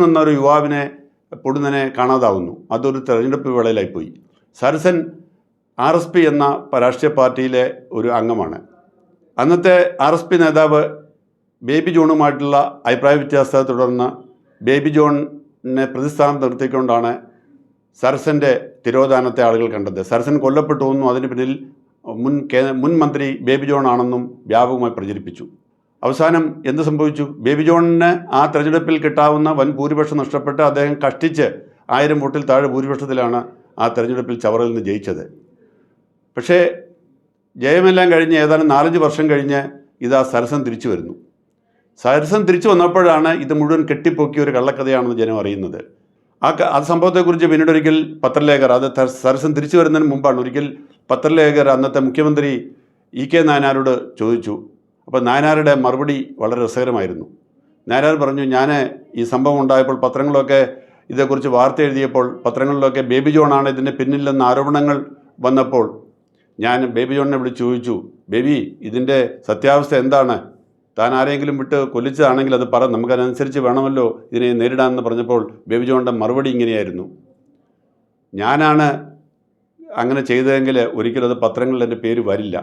എന്നൊരു യുവാവിനെ പൊടുന്നനെ കാണാതാവുന്നു. അതൊരു തെരഞ്ഞെടുപ്പ് വേളയിലായിപ്പോയി. സരസൻ ആർ എസ് പി എന്ന രാഷ്ട്രീയ പാർട്ടിയിലെ ഒരു അംഗമാണ്. അന്നത്തെ ആർ എസ് പി നേതാവ് ബേബി ജോണുമായിട്ടുള്ള അഭിപ്രായ വ്യത്യാസത്തെ തുടർന്ന് ബേബി ജോണിനെ പ്രതിസ്ഥാനം നിർത്തിക്കൊണ്ടാണ് സരസന്റെ തിരോധാനത്തെ ആളുകൾ കണ്ടത്. സരസൻ കൊല്ലപ്പെട്ടു എന്നും അതിന് പിന്നിൽ മുൻ മുൻ മന്ത്രി ബേബി ജോൺ ആണെന്നും വ്യാപകമായി പ്രചരിപ്പിച്ചു. അവസാനം എന്ത് സംഭവിച്ചു? ബേബി ജോണിന് ആ തെരഞ്ഞെടുപ്പിൽ കിട്ടാവുന്ന വൻ ഭൂരിപക്ഷം നഷ്ടപ്പെട്ട് അദ്ദേഹം കഷ്ടിച്ച് ആയിരം വോട്ടിൽ താഴെ ഭൂരിപക്ഷത്തിലാണ് ആ തെരഞ്ഞെടുപ്പിൽ ചവറിൽ നിന്ന് ജയിച്ചത്. പക്ഷേ ജയമെല്ലാം കഴിഞ്ഞ് ഏതാനും നാലഞ്ച് വർഷം കഴിഞ്ഞ് ഇതാ സരസം തിരിച്ചു വരുന്നു. സരസം തിരിച്ചു വന്നപ്പോഴാണ് ഇത് മുഴുവൻ കെട്ടിപ്പൊക്കിയ ഒരു കള്ളക്കഥയാണെന്ന് ജനം അറിയുന്നത്. ആ ആ സംഭവത്തെക്കുറിച്ച് പിന്നീട് ഒരിക്കൽ പത്രലേഖർ അത് സരസം തിരിച്ചു വരുന്നതിന് മുമ്പാണ് ഒരിക്കൽ പത്രലേഖർ അന്നത്തെ മുഖ്യമന്ത്രി ഇ കെ നായനാരോട് ചോദിച്ചു. അപ്പോൾ നായനാരുടെ മറുപടി വളരെ രസകരമായിരുന്നു. നായനാർ പറഞ്ഞു ഞാൻ ഈ സംഭവം ഉണ്ടായപ്പോൾ പത്രങ്ങളൊക്കെ ഇതേക്കുറിച്ച് വാർത്ത എഴുതിയപ്പോൾ പത്രങ്ങളിലൊക്കെ ബേബി ജോണാണ് ഇതിന്റെ പിന്നിലെന്ന ആരോപണങ്ങൾ വന്നപ്പോൾ ഞാൻ ബേബി ജോണിനെ വിളിച്ച് ചോദിച്ചു ബേബി ഇതിന്റെ സത്യാവസ്ഥ എന്താണ്? താൻ ആരെങ്കിലും വിട്ട് കൊല്ലിച്ചതാണെങ്കിൽ അത് പറ നമുക്കതനുസരിച്ച് വേണമല്ലോ ഇതിനെ നേരിടാമെന്ന് പറഞ്ഞപ്പോൾ ബേബി ജോണിന്റെ മറുപടി ഇങ്ങനെയായിരുന്നു. ഞാനാണ് അങ്ങനെ ചെയ്തതെങ്കിൽ ഒരിക്കലും അത് പത്രങ്ങളിൽ എന്റെ പേര് വരില്ല.